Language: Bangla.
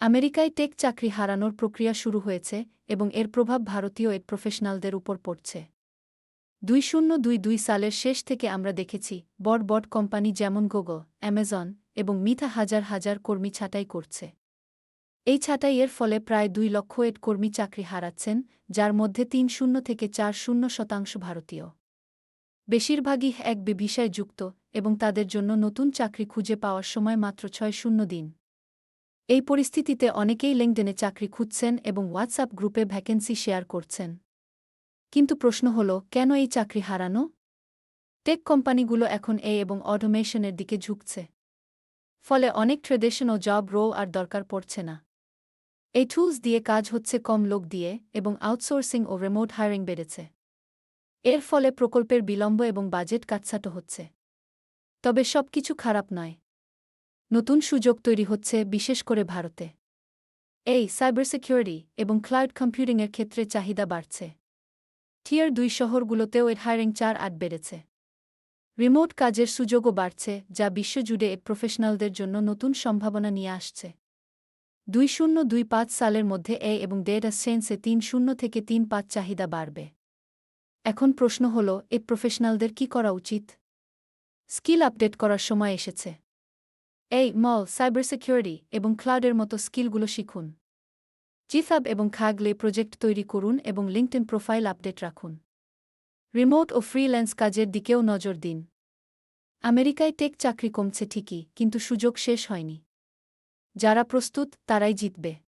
আমেরিকায় টেক চাকরি হারানোর প্রক্রিয়া শুরু হয়েছে এবং এর প্রভাব ভারতীয় এড প্রফেশনালদের উপর পড়ছে। দুই শূন্য দুই দুই সালের শেষ থেকে আমরা দেখেছি, বড় বড় কোম্পানি যেমন গুগল, অ্যামাজন এবং মিথা হাজার হাজার কর্মী ছাঁটাই করছে। এই ছাঁটাইয়ের ফলে প্রায় দুই লক্ষ এড কর্মী চাকরি হারাচ্ছেন, যার মধ্যে তিন শূন্য থেকে চার শূন্য শতাংশ ভারতীয়। বেশিরভাগই এক বিভিসায় যুক্ত এবং তাদের জন্য নতুন চাকরি খুঁজে পাওয়ার সময় মাত্র ছয় শূন্য দিন। এই পরিস্থিতিতে অনেকেই লেংডেনে চাকরি খুঁজছেন এবং হোয়াটসঅ্যাপ গ্রুপে ভ্যাকেন্সি শেয়ার করছেন। কিন্তু প্রশ্ন হল, কেন এই চাকরি হারানো? টেক কোম্পানিগুলো এখন এ এবং অটোমেশনের দিকে ঝুঁকছে। ফলে অনেক ট্রেডিশন ও জব রো আর দরকার পড়ছে না। এই টুলস দিয়ে কাজ হচ্ছে কম লোক দিয়ে এবং আউটসোর্সিং ও রিমোট হায়ারিং বেড়েছে। এর ফলে প্রকল্পের বিলম্ব এবং বাজেট কাটছাটো হচ্ছে। তবে সবকিছু খারাপ নয়। নতুন সুযোগ তৈরি হচ্ছে বিশেষ করে ভারতে। এই সাইবার সিকিউরিটি এবং ক্লাউড কম্পিউটিংয়ের ক্ষেত্রে চাহিদা বাড়ছে। টিয়ার দুই শহরগুলোতেও এর হায়ারিং চার আট বেড়েছে। রিমোট কাজের সুযোগও বাড়ছে, যা বিশ্বজুড়ে এ প্রফেশনালদের জন্য নতুন সম্ভাবনা নিয়ে আসছে। দুই শূন্য দুই পাঁচ সালের মধ্যে এ এবং ডেটা সেন্সে তিন শূন্য থেকে তিন পাঁচ চাহিদা বাড়বে। এখন প্রশ্ন হল, এ প্রফেশনালদের কি করা উচিত? স্কিল আপডেট করার সময় এসেছে। এই, মল সাইবার সিকিউরিটি এবং ক্লাউডের মতো স্কিলগুলো শিখুন। জিফাব এবং খাগলে প্রজেক্ট তৈরি করুন এবং লিঙ্কটেন প্রোফাইল আপডেট রাখুন। রিমোট ও ফ্রিল্যান্স কাজের দিকেও নজর দিন। আমেরিকায় টেক চাকরি কমছে ঠিকই, কিন্তু সুযোগ শেষ হয়নি। যারা প্রস্তুত, তারাই জিতবে।